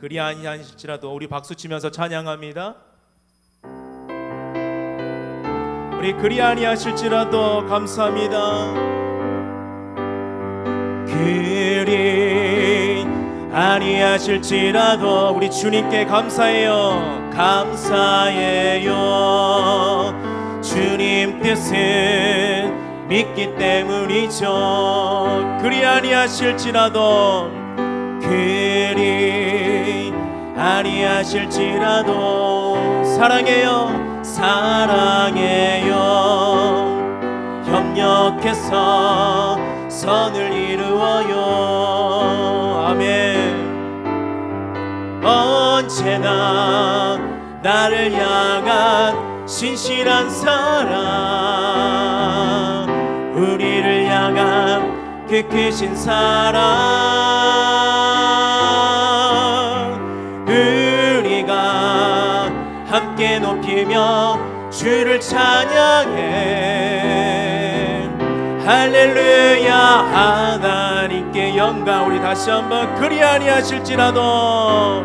그리 아니하실지라도 우리 박수 치면서 찬양합니다. 우리 그리 아니하실지라도 감사합니다. 그리 아니하실지라도 우리 주님께 감사해요. 감사해요. 주님 뜻은 믿기 때문이죠. 그리 아니하실지라도 그리 아니하실지라도 사랑해요. 사랑해요. 협력해서 선을 이루어요. 아멘. 언제나 나를 향한 신실한 사랑 우리를 향한 그 크신 사랑 높이며 주를 찬양해. 할렐루야 하나님께 영광 우리 다시 한번 그리 아니하실지라도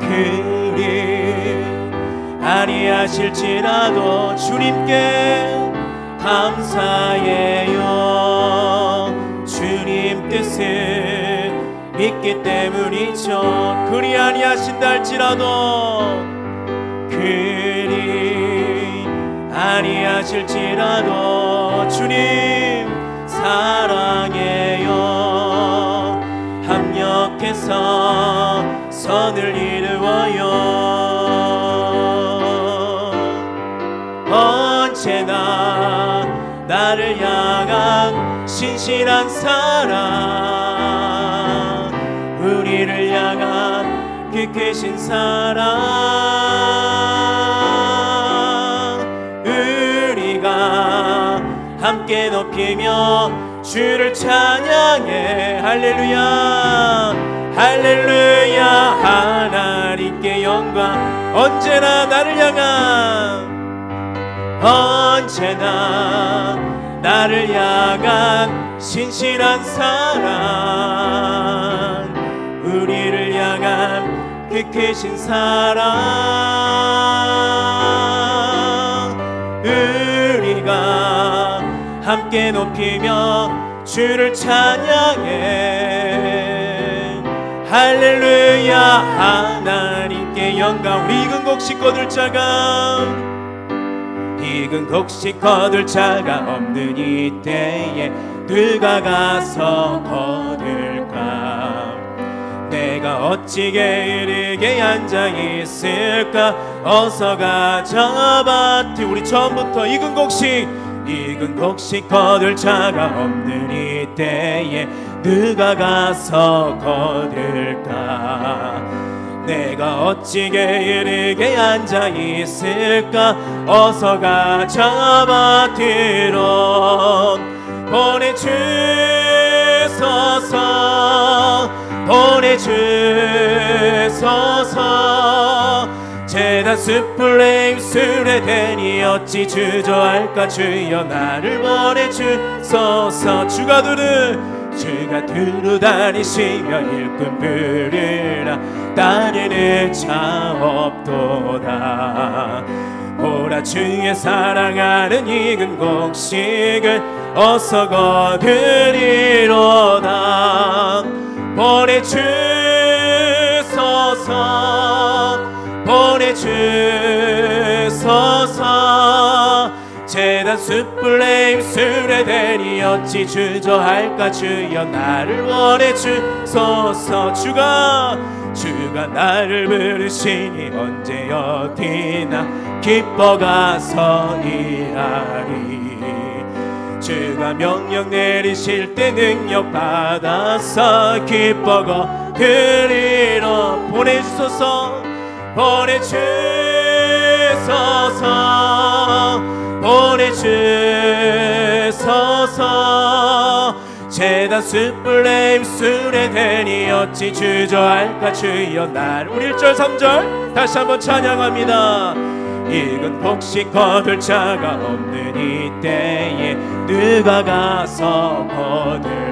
그리 아니하실지라도 주님께 감사해요. 주님 뜻을 믿기 때문이죠. 그리 아니하신다 할지라도 그리 아니하실지라도 주님 사랑해요. 합력해서 선을 이루어요. 언제나 나를 향한 신실한 사랑 우리를 향한 그 크신 사랑 함께 높이며 주를 찬양해. 할렐루야. 할렐루야. 하나님께 영광. 언제나 나를 향한. 언제나 나를 향한 신실한 사랑. 우리를 향한 그 크신 사랑 함께 높이며 주를 찬양해. 할렐루야 하나님께 영광. 우리 익은 곡 씻거들 자가 익은 곡식 거둘 자가 없는 이 때에 누가 가서 거둘까. 내가 어찌 게으르게 앉아 있을까? 어서 가자 밭에 우리 처음부터 익은 곡식 익은 곡식 거둘 자가 없는 이때에 누가 가서 거둘까? 내가 어찌 게으르게 앉아 있을까? 어서 가자 밭으로 보내주소서 보내주소서 재단 숯불에 입술에 대니 어찌 주저할까 주여 나를 보내주소서 주가 두르 주가 두루 다니시며 일꾼 부르라 따르는 자 없도다 보라 주의 사랑하는 익은 곡식을 어서 거두리로다 보내주 주소서 재단 숯불에 입술에 대니 어찌 주저할까 주여 나를 원해 주소서 주가 주가 나를 부르시니 언제 어디나 기뻐 가서 일하리. 주가 명령 내리실 때 능력 받아서 기뻐 거드리러 보내주소서 보내주소서 보내주소서. 재단 숯불에 입술에 대니 어찌 주저할까 주여 날. 우리 1절 3절 다시 한번 찬양합니다. 익은 곡식 거둘 자가 없는 이때에 누가 가서 거둘까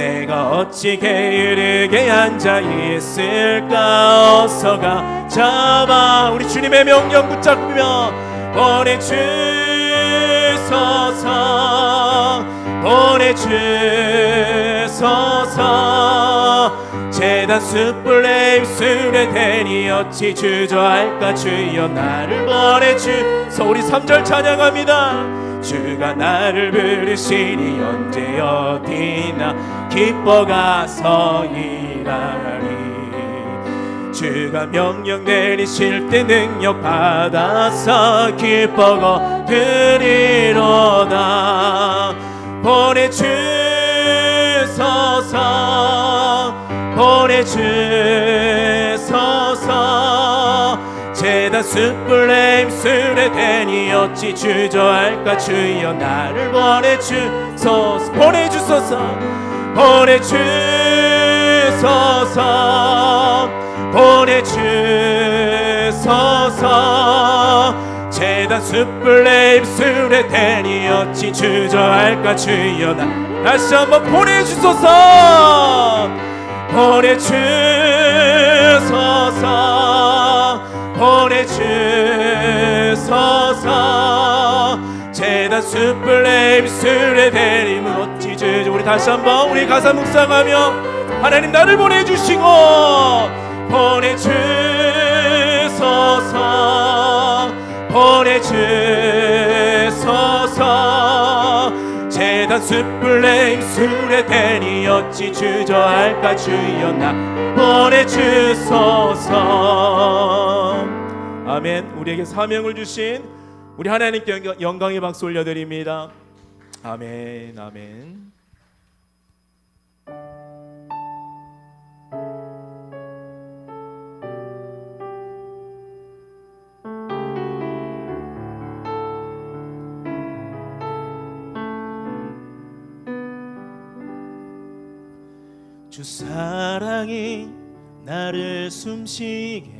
내가 어찌 게으르게 앉아 있을까? 어서가. 잡아. 우리 주님의 명령 붙잡으며 보내주소서. 보내주소서. 재단 숯불에 입술에 대니 어찌 주저할까? 주여 나를 보내주소 우리 3절 찬양합니다 주가 나를 부르시니 언제 어디나 기뻐가 서 일하리. 주가 명령 내리실 때 능력 받아서 기뻐 드리로다. 보내주소서 보내주소서 재단 숯불에 입술에 대니 어찌 주저할까? 주여 나를 보내주소서 보내주소서. 보내주소서. 보내주소서. 재단 숯불에 입술에 대니 어찌 주저할까? 주여 나 다시 한번 보내주소서. 보내주소서. 보내 주소서. 재단 숯불에 입술에 대니 어찌 주저 우리 다시 한번 우리 가사 묵상하며 하나님 나를 보내주시고 보내주소서. 보내주소서. 재단 숯불에 입술에 대니 어찌 주저할까? 주여 나 보내주소서 아멘. 우리에게 사명을 주신 우리 하나님께 영광- 영광의 박수 올려드립니다. 아멘 아멘. 주 사랑이 나를 숨쉬게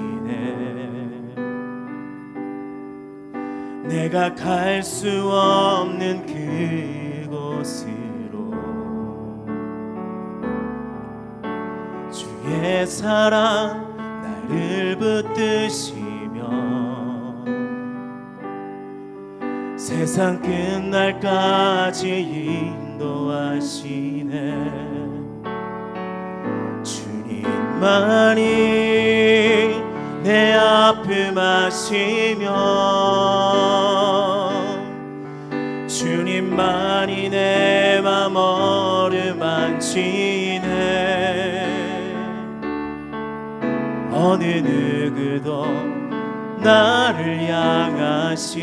내가 갈 수 없는 그곳으로. 주의 사랑 나를 붙드시며 세상 끝날까지 인도하시네. 주님만이 내 아픔 아시며 주님만이 내맘 어루만지네 어느 누구도 나를 향하신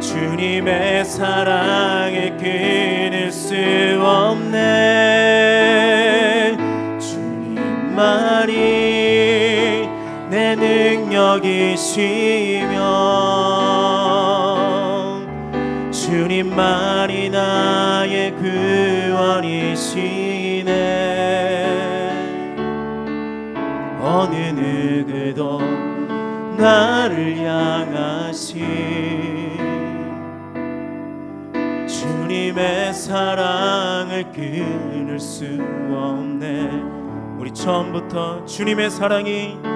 주님의 사랑에 끊을 수 없네 능력이시며 주님만이 나의 구원이시네. 어느 누구도 나를 향하신 주님의 사랑을 끊을 수 없네. 우리 처음부터 주님의 사랑이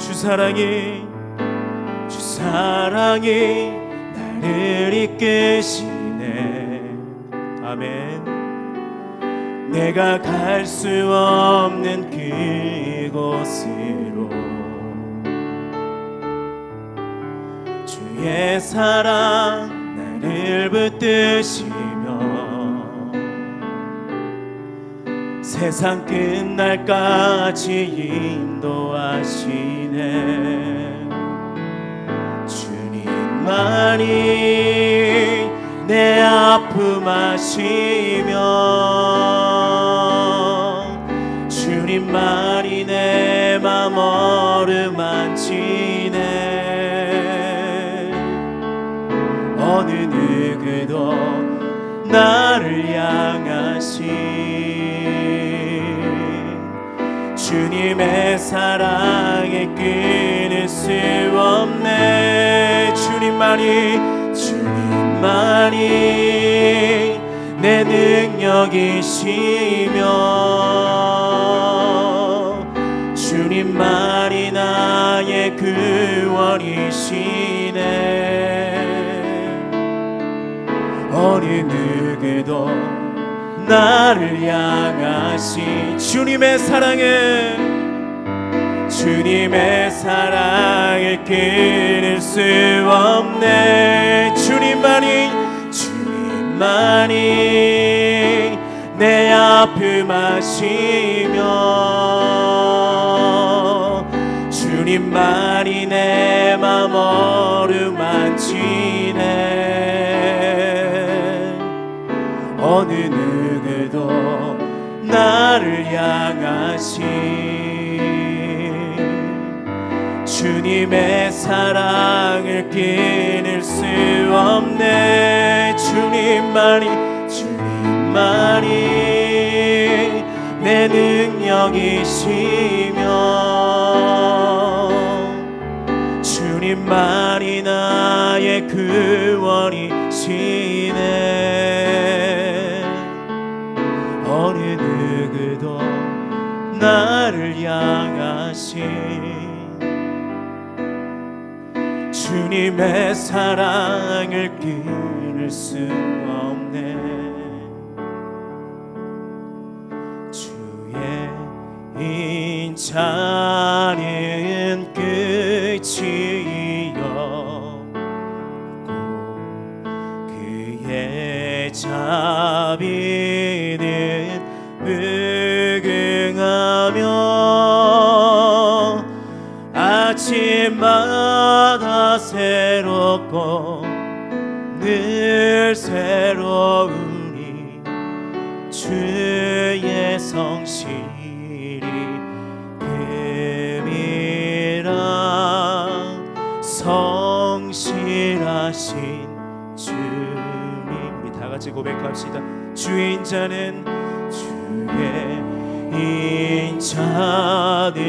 주 사랑이 주 사랑이 나를 이끄시네. 아멘. 내가 갈 수 없는 그곳으로 주의 사랑 나를 붙드시며 세상 끝날까지 인도하시네. 주님만이 내 아픔 아시며 주님만이 내맘 어루만지네. 어느 누구도 나를 향하신 주님의 사랑에 끊을 수 없네. 주님만이 주님만이 내 능력이시며 주님만이 나의 구원이시네. 어느 누구도 나를 향하신 주님의 사랑에 주님의 사랑을 끊을 수 없네. 주님만이 주님만이 내 아픔 아시며 주님만이 내맘 어루만지네. 어느 누 구도 나를 향하신 주님의 사랑을 끊을 수 없네. 주님만이 주님만이 내 능력이시며 주님만이 나의 구원이시 하신 주님의 사랑을 끊을 수 없네. 주의 인자는 끝이 없고 그의 자비는 아침마다 새롭고 늘 새로우니 주의 성실이 금이라. 성실하신 주님. 우리 다 같이 고백합시다. 주인 자는 주의 인자는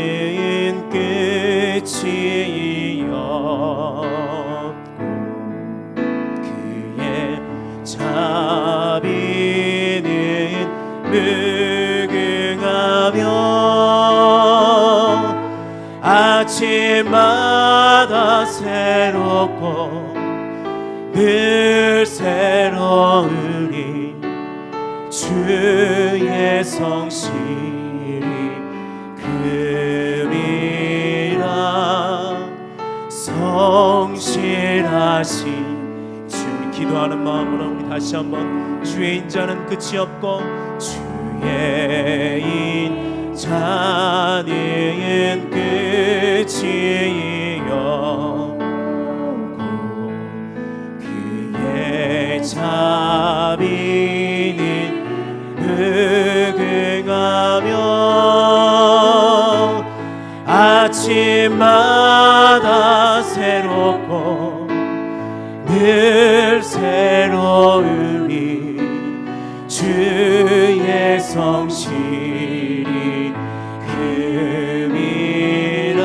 끝이 아침마다 새롭고 늘 새로우니 주의 성실이 금 성실하신 주 기도하는 마음으로 우리 다시 한번 주의 인자는 끝이 없고 주의 인자는 끝이 없고 그의 자비는 무궁하며 아침마 늘 새로우니 주의 성실이 금이라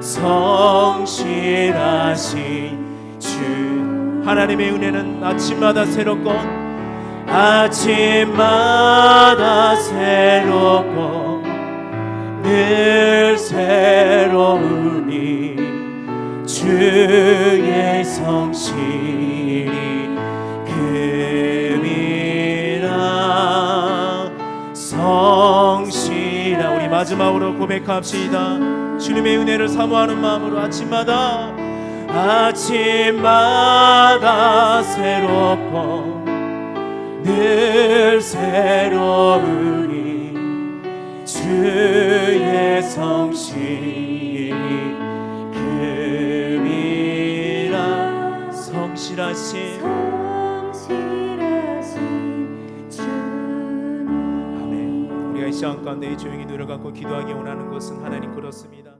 성실하신 주. 하나님의 은혜는 아침마다 새롭고 아침마다 새롭고 늘 새로우니 주 주의 성실이 금이라 성실아 우리 마지막으로 고백합시다. 주님의 은혜를 사모하는 마음으로 아침마다 아침마다 새롭고 늘 새로우니 주의 성실이 성실하신 성실하신 주님. 아멘. 우리가 이 시간 가운데 조용히 노래 갖고 기도하기 원하는 것은 하나님 그렇습니다